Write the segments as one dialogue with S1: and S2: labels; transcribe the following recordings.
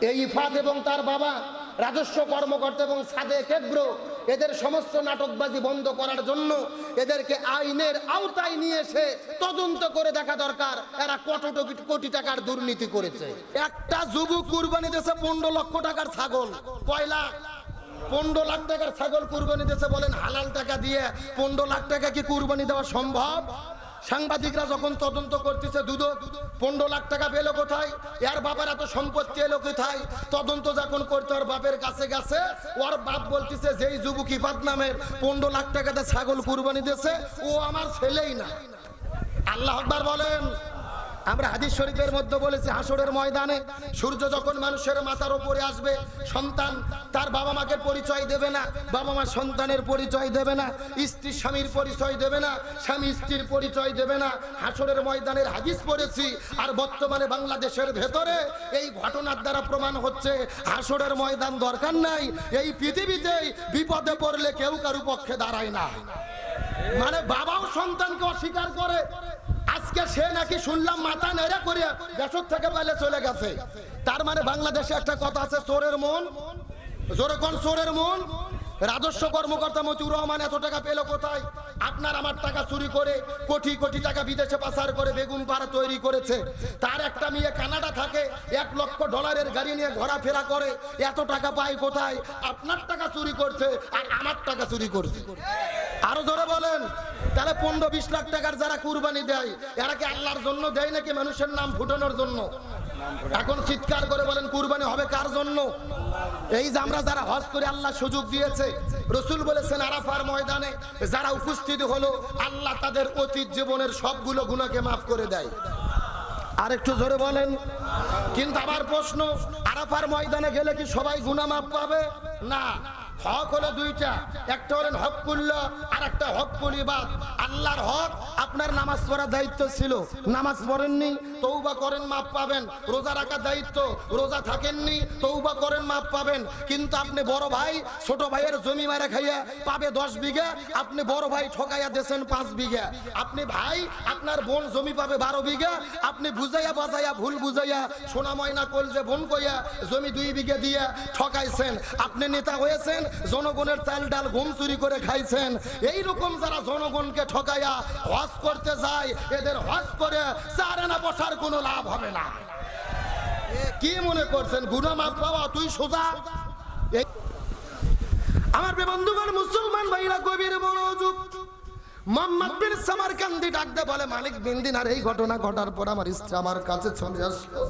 S1: এই ইফাত এবং তার বাবা রাজস্ব কর্মকর্তা এবং সাদে কেগ্র এদের সমস্ত নাটকবাজি বন্ধ করার জন্য এদেরকে আইনের আওতায় নিয়ে এসে তদন্ত করে দেখা দরকার। এরা কত কোটি- টাকার দুর্নীতি করেছে। একটা যুবক কুরবানি দেশে পনেরো লক্ষ টাকার ছাগল। কয় লাখ পনেরো লাখ টাকার ছাগল কুরবানি দেশে বলেন হালাল টাকা দিয়ে। পনেরো লাখ টাকা কি কুরবানি দেওয়া সম্ভব? সাংবাদিকরা যখন তদন্ত করতেছে, দুদক, পনেরো লাখ টাকা পেল কোথায়? এর বাবার এত সম্পত্তি এলো কোথায়? তদন্ত যখন করতে ওর বাপের কাছে গেছে, ওর বাপ বলতেছে, যেই যুবক ইফাত নামের পনেরো লাখ টাকাতে ছাগল কুরবানি দিয়েছে, ও আমার ছেলেই না। আল্লাহ আকবার বলেন আমরা হাদিস শরীফের মধ্যে বলেছি হাসরের ময়দানে সূর্য যখন মানুষের মাথার উপরে আসবে, সন্তান তার বাবা মাকে পরিচয় দেবে না, বাবা মা সন্তানের পরিচয় দেবে না, স্ত্রী স্বামীর পরিচয় দেবে না, স্বামী স্ত্রীর পরিচয় দেবে না। হাসরের ময়দানের হাদিস পড়েছি, আর বর্তমানে বাংলাদেশের ভেতরে এই ঘটনার দ্বারা প্রমাণ হচ্ছে হাসরের ময়দান দরকার নাই, এই পৃথিবীতেই বিপদে পড়লে কেউ কারু পক্ষে দাঁড়ায় না। মানে বাবাও সন্তানকে অস্বীকার করে আজকে সে নাকি শুনলাম মাথা নেড়ে করে দেশর থেকে পাইলে চলে গেছে। তার মানে বাংলাদেশে একটা কথা আছে, চোরের মন। জোরে কোন চোরের মন? রাজস্ব কর্মকর্তা মতিউর রহমান, এত টাকা পেল কোথায়? আপনার আমার টাকা চুরি করে কোটি কোটি টাকা বিদেশে পাচার করে বেগুন পাড়া তৈরি করেছে। তার একটা মেয়ে কানাডা থাকে, এক লক্ষ ডলারের গাড়ি নিয়ে ঘোরাফেরা করে, এত টাকা পায় কোথায়? আপনার টাকা চুরি করছে আর আমার টাকা চুরি করছে। আরও জোরে বলেন। তাহলে পনেরো বিশ লাখ টাকার যারা কুরবানি দেয়, এরা কি আল্লাহর জন্য দেয় নাকি মানুষের নাম ফুটানোর জন্য? এখন চিৎকার করে বলেন, কুরবানি হবে কার জন্য? এই যে আমরা যারা হজ করে আল্লাহ সুযোগ দিয়েছে, রসুল বলেছেন আরাফার ময়দানে যারা উপস্থিত হলো, আল্লাহ তাদের অতীত জীবনের সবগুলো গুণাকে মাফ করে দেয়। আর একটু জোরে বলেন। কিন্তু আবার প্রশ্ন, আরাফার ময়দানে গেলে কি সবাই গুণা মাফ পাবে? না। হক হলো দুইটা। একটা হলেন হক হকুল্লাহ আর একটা হকুল ইবাদ। আল্লাহর হক আপনার নামাজ পড়ার দায়িত্ব ছিল। নামাজ পড়েননি তৌবা করেন, মাপ পাবেন। রোজা রাখার দায়িত্ব, রোজা থাকেননি তৌবা করেন, মাপ পাবেন। কিন্তু আপনি বড় ভাই, ছোট ভাইয়ের জমি মারা খাইয়া পাবে দশ বিঘা, আপনি বড় ভাই ঠকাইয়া দেছেন পাঁচ বিঘা। আপনি ভাই, আপনার বোন জমি পাবে বারো বিঘা, আপনি বুঝাইয়া বাজাইয়া, ভুল বুঝাইয়া, সোনা ময়না কলজে বোন কইয়া জমি দুই বিঘা দিয়া ঠকাইছেন। আপনি নেতা হয়েছেন জনগণের চাল ডাল ঘুম চুরি করে খাইছেন। এই রকম যারা জনগণকে ঠকাইয়া হজ করতে যায়, এদের হজ করে চার আনা বসার কোনো লাভ হবে না। কি মনে করছেন? গুনা মাপ পাওয়া তুই সোজা? আমার বন্ধুগণ, মুসলমান ভাইরা, গভীর মনোযোগ। মোহাম্মদ বিন সামারকান্দি ডাকতে বলে, মালিক বিন দিনার এই ঘটনা ঘটার পর আমার স্ত্রী আমার কাছে চলে আসলো।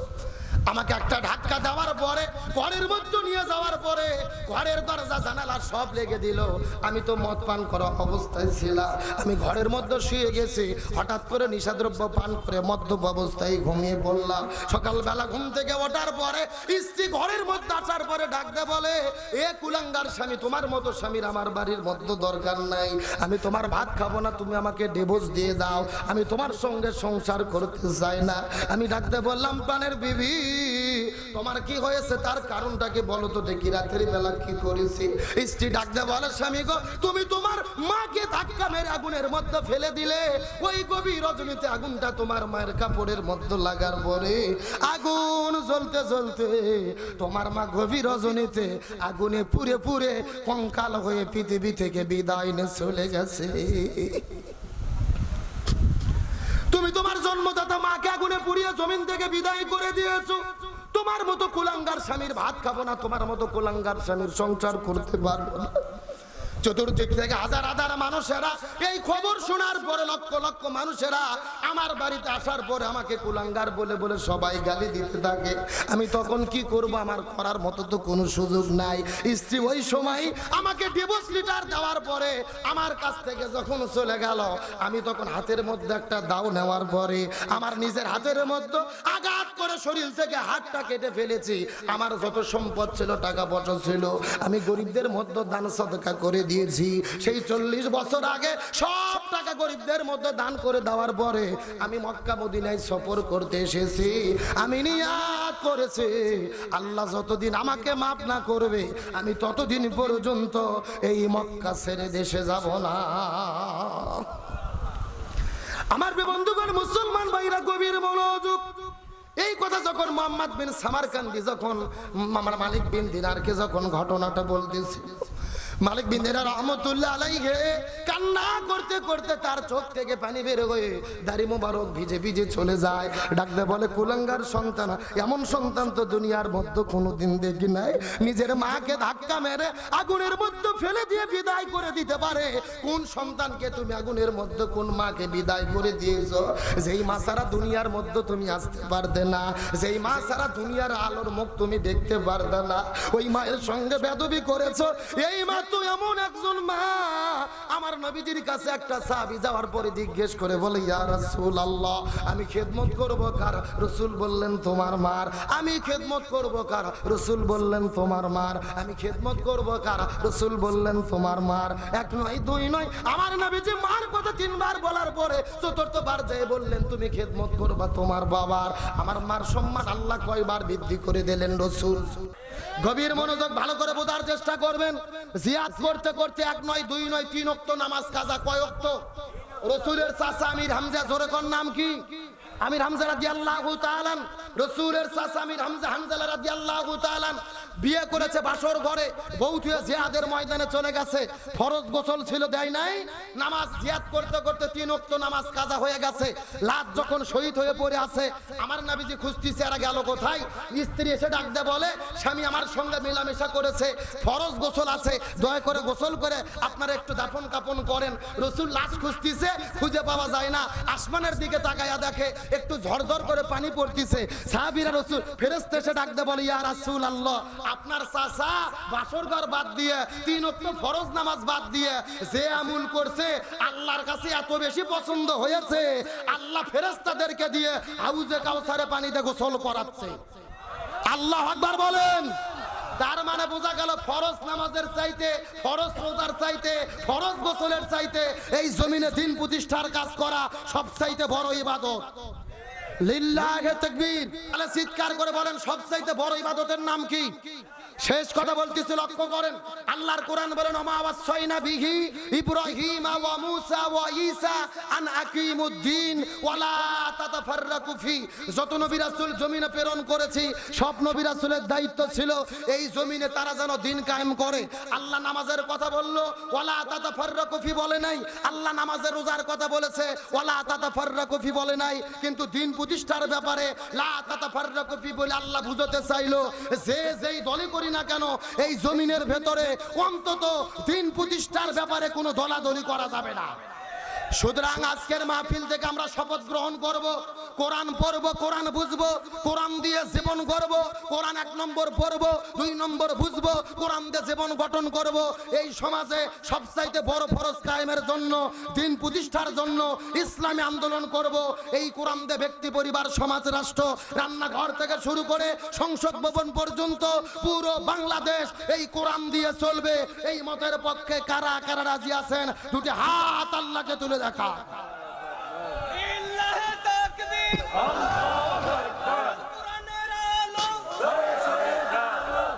S1: আমাকে একটা ধাক্কা দেওয়ার পরে, ঘরের মধ্যে নিয়ে যাওয়ার পরে ঘরের দরজা, জানালা সব লেগে দিল। আমি তো মদ পান করা অবস্থায় ছিলাম। আমি ঘরের মধ্যে শুয়ে গেছি। হঠাৎ করে নিশাদ্রব্য পান করে মদ্যপ অবস্থায় ঘুমিয়ে পড়লাম। সকালবেলা ঘুম থেকে ওঠার পরে স্ত্রী ঘরের মধ্যে আসার পরে ডাকতে বলে, এ কুলাঙ্গার স্বামী, তোমার মতো স্বামীর আমার বাড়ির মধ্যে দরকার নাই। আমি তোমার ভাত খাব না, তুমি আমাকে ডিভোর্স দিয়ে দাও। আমি তোমার সঙ্গে সংসার করতে চাই না। আমি ডাকতে বললাম, প্রাণের বিবি তোমার কি হয়েছে? তার কারণটাকে বলো তো দেখি। রাতের বেলা কি করেছি? স্ত্রী ডাকতে বলে, স্বামী গো, তুমি তোমার মাকে ধাক্কা মেরে আগুনের মধ্যে ফেলে দিলে। ওই গভীর রজনীতে আগুনটা তোমার মায়ের কাপড়ের মধ্যে লাগার পরে আগুন জ্বলতে জ্বলতে তোমার মা গভীর রজনীতে আগুনে পুড়ে পুড়ে কঙ্কাল হয়ে পৃথিবী থেকে বিদায় নিয়ে চলে গেছে। তুমি তোমার জন্মদাতা মাকে আগুনে পুড়িয়ে জমিন থেকে বিদায় করে দিয়েছ। তোমার মতো কুলাঙ্গার স্বামীর ভাত খাব না, তোমার মতো কুলাঙ্গার স্বামীর সংসার করতে পারব না। চতুর্দিক থেকে হাজার হাজার মানুষেরা, এই খবর শোনার পরে লক্ষ লক্ষ মানুষেরা আমার বাড়িতে আসার পরে আমাকে কুলাঙ্গার বলে বলে সবাই গালি দিতে থাকে। আমি তখন কি করব? আমার করার মতো তো কোনো সুযোগ নাই। স্ত্রী ওই সময় আমাকে ডিভোর্স লিটার দেওয়ার পরে আমার কাছ থেকে যখন চলে গেল, আমি তখন হাতের মধ্যে একটা দাও নেওয়ার পরে আমার নিজের হাতের মধ্যে আঘাত করে শরীর থেকে হাতটা কেটে ফেলেছি। আমার যত সম্পদ ছিল, টাকা পয়সা ছিল, আমি গরিবদের মধ্যে দান সদকা করে দিয়েছি। সেই চল্লিশ বছর আগে সব টাকা গরিবদের মধ্যে দান করে দেওয়ার পরে আমি মক্কা মদিনায় সফর করতে এসেছি। আমি নিয়াত করেছি। আল্লাহ যতদিন আমাকে মাফ না করবে, আমি ততদিন পর্যন্ত এই মক্কা ছেড়ে দেশে যাব না। আমার বন্ধুগণ, মুসলমান ভাইরা, গভীর মনোযোগ। এই কথা যখন মোহাম্মদ বিন সামারকান্দি, যখন আমার মালিক বিন দিনারকে যখন ঘটনাটা বলতেছে মালিক বিন দিনার রহমতুল্লাহ আলাইহে কান্না করতে করতে তার চোখ থেকে পানি বের হয়ে দাড়ি মোবারক ভিজে ভিজে চলে যায়। ডাকতে বলে, কুলাঙ্গার সন্তান, এমন সন্তান তো দুনিয়ার মধ্যে কোনোদিন দেখি নাই। নিজের মাকে ধাক্কা মেরে আগুনের মধ্যে ফেলে দিয়ে বিদায় করে দিতে পারে। কোন সন্তানকে তুমি আগুনের মধ্যে কোন মাকে বিদায় করে দিয়েছ? যেই মা সারা দুনিয়ার মধ্যে তুমি আসতে পারতে না। যেই মা সারা দুনিয়ার আলোর মুখ তুমি দেখতে পারতে না। ওই মায়ের সঙ্গে বেদবি করেছ। এই মা তো এমন একজন মা, আমার নবীজির কাছে একটা সাহাবী যাওয়ার পরে জিজ্ঞেস করে বলে, ইয়া রাসূল আল্লাহ আমি খেদমত করব কার? রসুল বললেন, তোমার মার। আমি খেদমত করব কার? রসুল বললেন, তোমার মার। আমি খেদমত করব কার? রসুল বললেন, তোমার মার। এক নয়, দুই নয়, আমার নবীজি মার কথা তিনবার বলার পরে চতুর্থবার যেয়ে বললেন, তুমি খেদমত করবা তোমার বাবার। আমার মার সম্মান আল্লাহ কয়বার বৃদ্ধি করে দিলেন রসুল। গভীর মনোযোগ ভালো করে বোঝার চেষ্টা করবেন। জিয়াদ করতে করতে এক নয়, দুই নয়, তিন অক্ত নামাজ, কাজা কয় অক্ত? রসুলের চাচা আমির হামজা, জোরে কোন নাম কি? আমির হামজা রাদিয়াল্লাহু তাআলান রসুলের চাচা আমির হামজা হামজা রাদিয়াল্লাহু তাআলান বিয়ে করেছে বাসর ঘরে, বউ থুয়ে জিয়াদের ময়দানে চলে গেছে। ফরজ গোসল ছিল, দেয় নাই। নামাজ জিয়াদ করতে করতে তিন অক্ত নামাজ কাজা হয়ে গেছে। লাত যখন শহীদ হয়ে পড়ে আছে, আমার নাবিজি খুঁজতিছে এরা গেল কোথায়? স্ত্রী এসে ডাক দে বলে, স্বামী আমার সঙ্গে মেলামেশা করেছে, ফরজ গোসল আছে, দয়া করে গোসল করে আপনারা একটু দাফন কাপন করেন। রসুল লাশ খুঁজতিছে খুঁজে পাওয়া যায় না। আসমানের দিকে তাকায়া দেখে একটু ঝরঝর করে পানি পড়তিছে। সাহাবীরা রসুল ফেরেশতা এসে ডাক দে বলে, ইয়া রাসূল আল্লাহ আপনার চাচা বাসর ঘর বাদ দিয়ে, তিন অক্ত ফরজ নামাজ বাদ দিয়ে যে আমুল করছে, আল্লাহর কাছে এত বেশি পছন্দ হয়েছে। আল্লাহ ফেরেশতাদেরকে দিয়ে হাউজে কাউসারে পানিতে গোসল করাচ্ছে। আল্লাহ আকবার বলেন। তার মানে বোঝা গেল ফরজ নামাজের চাইতে, ফরজ রোজার চাইতে, ফরজ গোসলের চাইতে এই জমিনে দিন প্রতিষ্ঠার কাজ করা সব চাইতে বড় ইবাদত। লিল্লাহে তাকবীর। তাহলে চিৎকার করে বলেন সব চাইতে বড় ইবাদতের নাম কি? শেষ কথা বলতেছি, লক্ষ্য করেন। আল্লাহর কোরআন বলেন, ওমা ওয়াসাইনা বিহি ইব্রাহিম ওয়া মুসা ওয়া ঈসা আন আকিমুদ্দিন ওয়ালা তাতাফাররাকু ফি। যত নবী রাসূল জমিনে প্রেরণ করেছি, সব নবী রাসূলের দায়িত্ব ছিল এই জমিনে তারা যেন দিন কায়েম করে। আল্লাহ নামাজের কথা বলল ওয়ালা তাতাফাররাকু ফি বলে নাই। আল্লাহ নামাজের রোজার কথা বলেছে ওয়ালা তাতাফাররাকু ফি বলে নাই। কিন্তু দিন প্রতিষ্ঠার ব্যাপারে, লা তাতাফাররাকু ফি বলে আল্লাহ বুঝাতে চাইলো, যে যেই দলই করি না কেন এই জমিনের ভেতরে অন্তত দিন প্রতিষ্ঠার ব্যাপারে কোনো দলাদলি করা যাবে না। সুতরাং আজকের মাহফিল থেকে আমরা শপথ গ্রহণ করব, কোরআন পড়ব, কোরআন বুঝব, কোরআন দিয়ে জীবন করব কোরআন এক নম্বর পড়ব, দুই নম্বর বুঝব, কোরআন দিয়ে জীবন গঠন করব। এই সমাজে সবচাইতে বড় ফরজ কায়েমের জন্য, দিন প্রতিষ্ঠার জন্য ইসলামী আন্দোলন করব। এই কোরআন দিয়ে ব্যক্তি, পরিবার, সমাজ, রাষ্ট্র, রান্নাঘর থেকে শুরু করে সংসদ ভবন পর্যন্ত পুরো বাংলাদেশ এই কোরআন দিয়ে চলবে। এই মতের পক্ষে কারা কারা রাজি আছেন? দুটি হাত আল্লাহকে তুলে দেখা
S2: লিল্লাহি তাকবীর